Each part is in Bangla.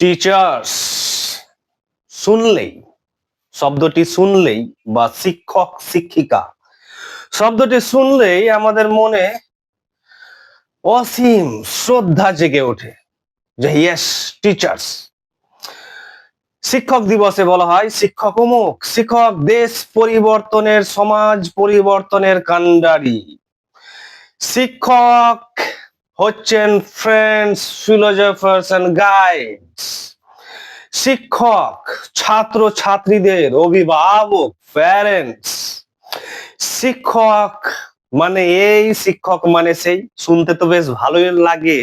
টিচার্স শুনলেই, শব্দটি শুনলেই বা শিক্ষক, শিক্ষিকা, শব্দটি শুনলেই আমাদের মনে অসীম শ্রদ্ধা জেগে ওঠে যে ইয়েস টিচার্স শিক্ষক দিবসে বলা হয় শিক্ষক অমুক শিক্ষক দেশ পরিবর্তনের, সমাজ পরিবর্তনের কাণ্ডারি। শিক্ষক হচ্ছেন ফ্রেন্ডস ফিলোজফার্স অ্যান্ড গাইডস শিক্ষক ছাত্র ছাত্রীদের অভিভাবক প্যারেন্টস শিক্ষক মানে এই, শিক্ষক মানে সেই। শুনতে তো বেশ ভালোই লাগে।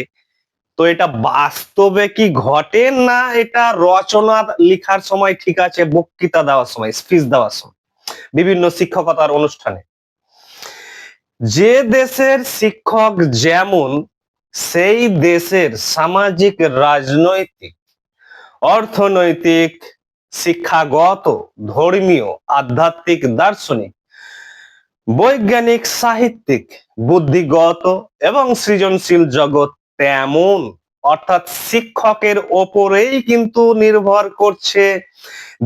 তো এটা বাস্তবে কি ঘটে না এটা রচনা লেখার সময় ঠিক আছে, বক্তৃতা দেওয়ার সময় স্পিচ দেওয়ার সময়, বিভিন্ন শিক্ষকতার অনুষ্ঠানে। যে দেশের শিক্ষক যেমন সেই দেশের সামাজিক, রাজনৈতিক, অর্থনৈতিক, শিক্ষাগত, ধর্মীয়, আধ্যাত্মিক, দার্শনিক, বৈজ্ঞানিক, সাহিত্যিক, বুদ্ধিগত এবং সৃজনশীল জগৎ তেমন অর্থাৎ শিক্ষকের ওপরেই কিন্তু নির্ভর করছে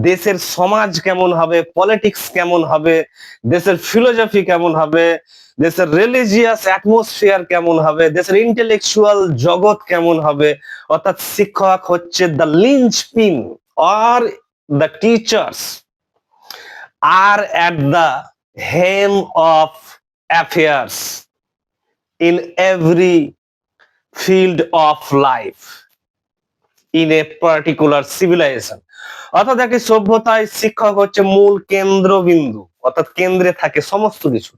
দেশের সমাজ কেমন হবে পলিটিক্স কেমন হবে, দেশের ফিলোসফি কেমন হবে, দেশের রিলিজিয়াস অ্যাটমসফিয়ার কেমন হবে, দেশের ইন্টেলেকচুয়াল জগৎ কেমন হবে। অর্থাৎ শিক্ষক হচ্ছে the linchpin or the teachers are at the helm of affairs in every field of life in a particular civilisation অর্থাৎ একটি সভ্যতায় শিক্ষক হচ্ছে মূল কেন্দ্রবিন্দু। অর্থাৎ কেন্দ্রে থাকে সমস্ত কিছু।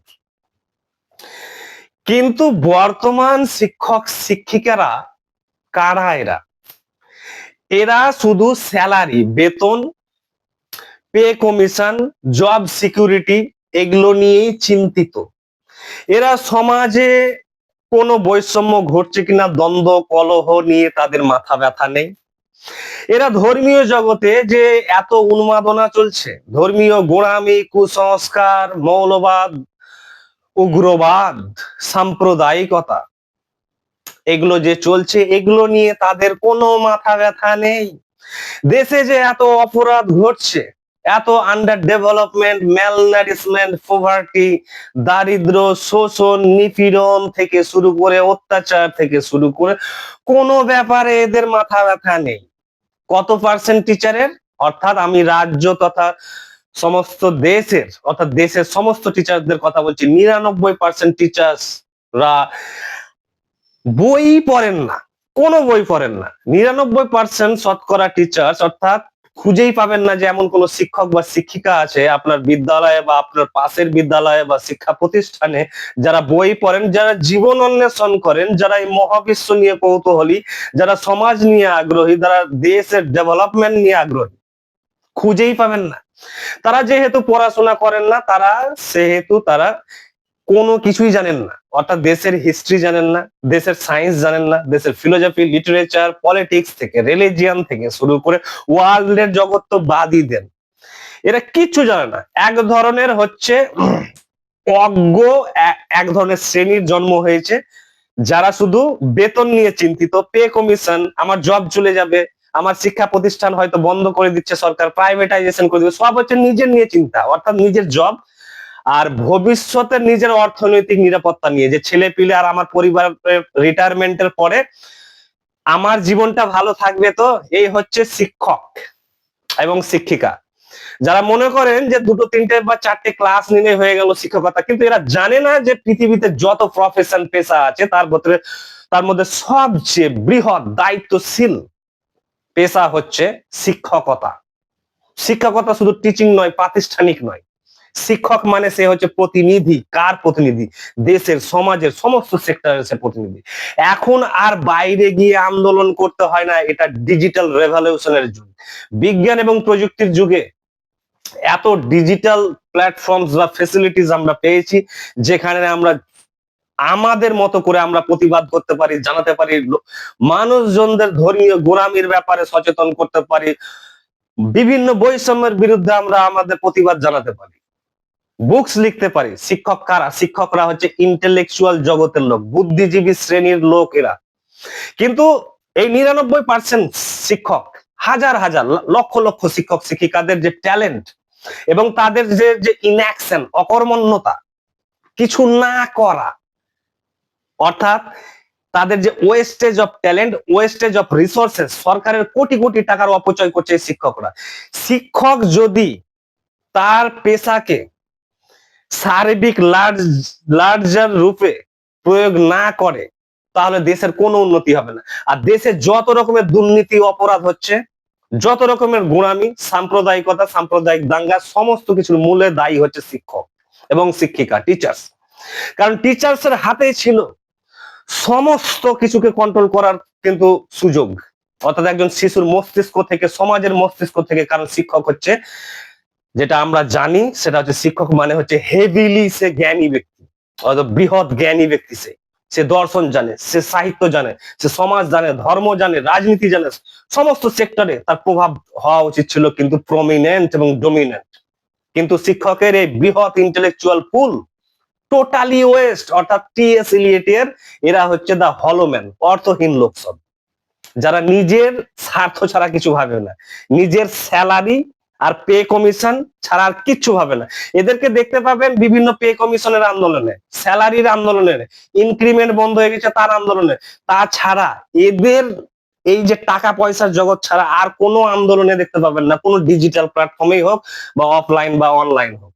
কিন্তু বর্তমান শিক্ষক শিক্ষিকারা কারা এরা? এরা শুধু স্যালারি বেতন পে কমিশন জব সিকিউরিটি এগুলো নিয়েই চিন্তিত। এরা সমাজে কোনো বৈষম্য ঘটছে কিনা, দ্বন্দ্ব, কলহ নিয়ে তাদের মাথা ব্যথা নেই। এরা ধর্মীয় জগতে যে এত উন্মাদনা চলছে, ধর্মীয় গোড়ামি, কুসংস্কার, মৌলবাদ, উগ্রবাদ, সাম্প্রদায়িকতা, এগুলো যে চলছে, এগুলো নিয়ে তাদের কোনো মাথা ব্যথা নেই। দেশে যে এত অপরাধ ঘটছে এত আন্ডার ডেভেলপমেন্ট ম্যালনারিশমেন্ট পোভার্টি দারিদ্র, শোষণ, নিপীড়ন থেকে শুরু করে অত্যাচার থেকে শুরু করে কোনো ব্যাপারে এদের মাথা ব্যথা নেই। কত পার্সেন্ট টিচারের অর্থাৎ আমি রাজ্য তথা সমস্ত দেশের, অর্থাৎ দেশের সমস্ত টিচারদের কথা বলছি, নিরানব্বই পার্সেন্ট টিচার্সরা বই পড়েন না, কোনো বই পড়েন না। নিরানব্বই পার্সেন্ট শতকরা টিচার্স অর্থাৎ খুঁজেই পাবেন না যে এমন কোনো শিক্ষক বা শিক্ষিকা আছে আপনার বিদ্যালয়ে বা আপনার পাশের বিদ্যালয়ে বা শিক্ষা প্রতিষ্ঠানে যারা বই পড়েন, যারা জীবন অন্বেষণ করেন, যারা এই মহাবিশ্ব নিয়ে কৌতূহলী, যারা সমাজ নিয়ে আগ্রহী, যারা দেশের ডেভেলপমেন্ট নিয়ে আগ্রহী, খুঁজেই পাবেন না। তারা যেহেতু পড়াশোনা করেন না, তারা সেহেতু তারা কোনো কিছুই জানেন না। অর্থাৎ দেশের হিস্ট্রি জানেন না, দেশের সায়েন্স জানেন না, দেশের ফিলোসফি লিটারেচার পলিটিক্স থেকে রিলিজিয়ান থেকে শুরু করে ওয়ার্ল্ডের জগৎ তো বাদই দেন। এরা কিচ্ছু জানে না। এক ধরনের হচ্ছে অজ্ঞ এক ধরনের শ্রেণির জন্ম হয়েছে, যারা শুধু বেতন নিয়ে চিন্তিত পে কমিশন আমার জব চলে যাবে, আমার শিক্ষা প্রতিষ্ঠান হয়তো বন্ধ করে দিচ্ছে সরকার প্রাইভেটাইজেশন করে দিবে, সব হচ্ছে নিজের নিয়ে চিন্তা। অর্থাৎ নিজের জব আর ভবিষ্যতের নিজের অর্থনৈতিক নিরাপত্তা নিয়ে, যে ছেলে পিলে আর আমার পরিবার রিটায়ারমেন্টের পরে আমার জীবনটা ভালো থাকবে তো, এই হচ্ছে শিক্ষক এবং শিক্ষিকা। যারা মনে করেন যে দুটো, তিনটে বা চারটে ক্লাস নিলে হয়ে গেল শিক্ষকতা, কিন্তু এরা জানে না যে পৃথিবীতে যত প্রফেশন পেশা আছে, তার ভিতরে, তার মধ্যে সবচেয়ে বৃহৎ দায়িত্বশীল পেশা হচ্ছে শিক্ষকতা। শিক্ষকতা শুধু টিচিং নয়, প্রাতিষ্ঠানিক নয়। শিক্ষক মানে সে হচ্ছে প্রতিনিধি। কার প্রতিনিধি? দেশের, সমাজের, সমস্ত সেক্টরের সে প্রতিনিধি। এখন আর বাইরে গিয়ে আন্দোলন করতে হয় না, এটা ডিজিটাল রেভলিউশনের যুগ। বিজ্ঞান এবং প্রযুক্তির যুগে এত ডিজিটাল প্ল্যাটফর্মস বা ফেসিলিটিস আমরা পেয়েছি, যেখানে আমরা আমাদের মতো করে আমরা প্রতিবাদ করতে পারি, জানাতে পারি, মানুষজনদের ধর্মীয় গোড়ামির ব্যাপারে সচেতন করতে পারি, বিভিন্ন বৈষম্যের বিরুদ্ধে আমরা আমাদের প্রতিবাদ জানাতে পারি। বুকস লিখতে পারি। শিক্ষক কারা? শিক্ষকরা হচ্ছে ইন্টেলেকচুয়াল জগতের লোক, বুদ্ধিজীবী শ্রেণির লোক এরা। কিন্তু এই নিরানব্বই পার্সেন্ট শিক্ষক, হাজার হাজার লক্ষ লক্ষ শিক্ষক, শিক্ষিকাদের যে ট্যালেন্ট এবং তাদের যে যে ইনঅ্যাকশন অকর্মণ্যতা, কিছু না করা, অর্থাৎ তাদের যে wastage of talent wastage of resources সরকারের কোটি কোটি টাকার অপচয় করছে শিক্ষকরা। শিক্ষক যদি তার পেশাকে সার্বিক লার্জ, লার্জার রূপে প্রয়োগ না করে, তাহলে দেশের কোনো উন্নতি হবে না। আর দেশে যত রকমের দুর্নীতি, অপরাধ হচ্ছে, যত রকমের গোড়ামি সাম্প্রদায়িকতা, সাম্প্রদায়িক দাঙ্গা, সমস্ত কিছুর মূলে দায়ী হচ্ছে শিক্ষক এবং শিক্ষিকা টিচার্স কারণ টিচার্স এর হাতেই ছিল সমস্ত কিছুকে কন্ট্রোল করার কিন্তু সুযোগ। অর্থাৎ একজন শিশুর মস্তিষ্ক থেকে, সমাজের মস্তিষ্ক থেকে কারণ শিক্ষক হচ্ছে যেটা আমরা জানি, সেটা হচ্ছে শিক্ষক মানে হচ্ছে হেভিলি সে জ্ঞানী ব্যক্তি, অর্থাৎ বৃহৎ জ্ঞানী ব্যক্তি সে। সে দর্শন জানে, সে সাহিত্য জানে, সে সমাজ জানে, ধর্ম জানে, রাজনীতি জানে, সমস্ত সেক্টরে তার প্রভাব হওয়া উচিত ছিল কিন্তু প্রমিনেন্ট এবং ডোমিনেন্ট কিন্তু শিক্ষকের এই বৃহৎ ইন্টেলেকচুয়াল পুল টোটালি ওয়েস্ট অর্থাৎ টিএস ইলিয়েটের এরা হচ্ছে দা হলোম্যান অর্থহীন লোক সব যারা নিজের স্বার্থ ছাড়া কিছু ভাবে না, নিজের স্যালারি আর পে কমিশন ছাড়া আর কিচ্ছু ভাবে না। এদেরকে দেখতে পাবেন বিভিন্ন পে কমিশনের আন্দোলনে, স্যালারির আন্দোলনের ইনক্রিমেন্ট বন্ধ হয়ে গেছে তার আন্দোলনে। তাছাড়া এদের এই যে টাকা পয়সার জগৎ ছাড়া আর কোনো আন্দোলনে দেখতে পাবেন না, কোনো ডিজিটাল প্ল্যাটফর্মেই হোক বা অফলাইন বা অনলাইন হোক।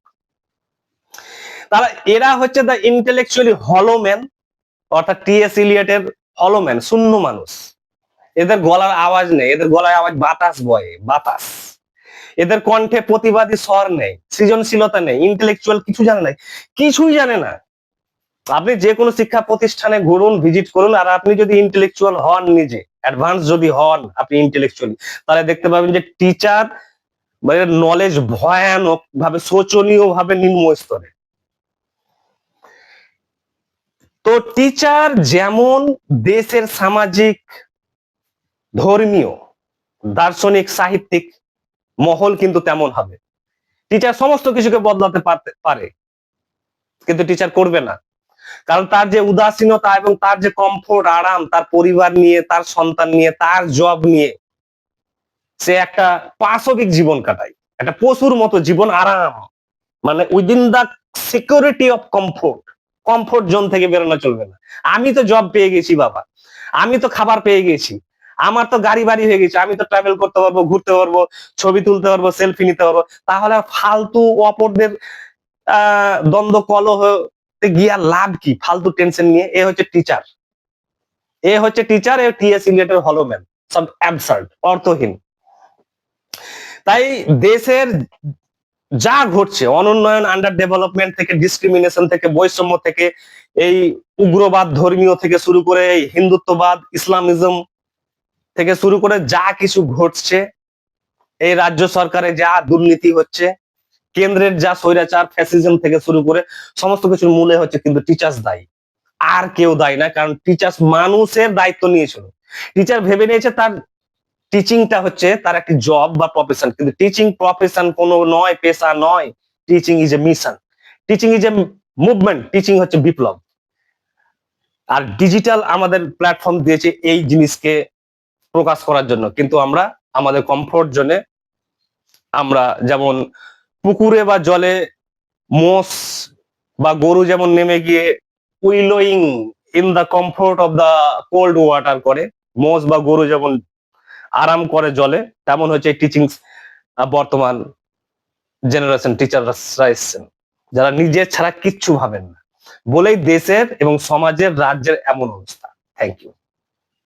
তারা এরা হচ্ছে দ্য ইন্টেলেকচুয়ালি হলোম্যান অর্থাৎ টিএস ইলিয়েটের হলোম্যান শূন্য মানুষ। এদের গলার আওয়াজ নেই, এদের গলার আওয়াজ বাতাস বয়ে, বাতাস। এদের কণ্ঠে প্রতিবাদী স্বর নেই, সৃজনশীলতা নেই ইন্টেলেকচুয়াল কিছু জানে না কিছুই জানে না। আপনি যে কোনো শিক্ষা প্রতিষ্ঠানে ঘুরুন ভিজিট করুন, আর আপনি যদি ইন্টেলেকচুয়াল হন নিজে অ্যাডভান্স যদি হন আপনি ইন্টেলেকচুয়ালি তাহলে দেখতে পাবেন যে টিচার মানে নলেজ ভয়ানক ভাবে শোচনীয় ভাবে নিম্ন স্তরে। তো টিচার যেমন দেশের সামাজিক, ধর্মীয়, দার্শনিক, সাহিত্যিক মহল কিন্তু তেমন হবে। টিচার সমস্ত কিছুকে বদলাতে পারে, কিন্তু টিচার করবে না। কারণ তার যে উদাসীনতা এবং তার যে কমফোর্ট আরাম, তার পরিবার নিয়ে, তার সন্তান নিয়ে, তার জব নিয়ে, সে একটা পাশবিক জীবন কাটায়। একটা পশুর মতো জীবন, আরাম। মানে within the security of comfort comfort zone থেকে বেরোনো চলবে না। আমি তো জব পেয়ে গেছি, বাবা। আমি তো খাবার পেয়ে গেছি। আমার তো গাড়ি বাড়ি হয়ে গেছে, আমি তো ট্রাভেল করতে পারব, ঘুরতে পারব, ছবি তুলতে পারব সেলফি নিতে পারব। তাহলে ফালতু অপরদের, আহ, দ্বন্দ্ব কলহ গিয়া লাভ কি? ফালতু টেনশন নিয়ে। এ হচ্ছে টিচার এ হচ্ছে টিচার এ টিএস ইলিয়েটের হলোম্যান সব অ্যাবসার্ড অর্থহীন। তাই দেশের যা ঘটছে, অনুন্নয়ন আন্ডার ডেভেলপমেন্ট থেকে ডিসক্রিমিনেশন থেকে, বৈষম্য থেকে, এই উগ্রবাদ ধর্মীয় থেকে শুরু করে এই হিন্দুত্ববাদ, ইসলামিজম থেকে শুরু করে যা কিছু ঘটছে, এই রাজ্য সরকারে যা দুর্নীতি হচ্ছে, কেন্দ্রের যা স্বৈরাচার ফ্যাসিজম থেকে শুরু করে সমস্ত কিছুর মূলে হচ্ছে কিন্তু টিচার্স দায়ী। আর কেউ দায়ী না, কারণ টিচার্স মানুষের দায়িত্ব নিয়েছিল। টিচার ভেবে নিয়েছে তার টিচিংটা হচ্ছে তার একটি জব বা প্রফেশন কিন্তু টিচিং প্রফেশন কোনো নয়, পেশা নয় teaching is a mission teaching is a movement teaching হচ্ছে বিপ্লব। আর ডিজিটাল আমাদের প্ল্যাটফর্ম দিয়েছে এই জিনিসকে প্রকাশ করার জন্য। কিন্তু আমরা আমাদের কমফোর্ট জোনে আমরা যেমন পুকুরে বা জলে মোষ বা গরু যেমন নেমে গিয়ে wallowing in the comfort of the cold water করে, মোষ বা গরু যেমন আরাম করে জলে, তেমন হচ্ছে টিচিং বর্তমান জেনারেশন টিচাররা এসছেন, যারা নিজের ছাড়া কিচ্ছু ভাবেন না। বলেই দেশের এবং সমাজের রাজ্যের এমন অবস্থা। Thank you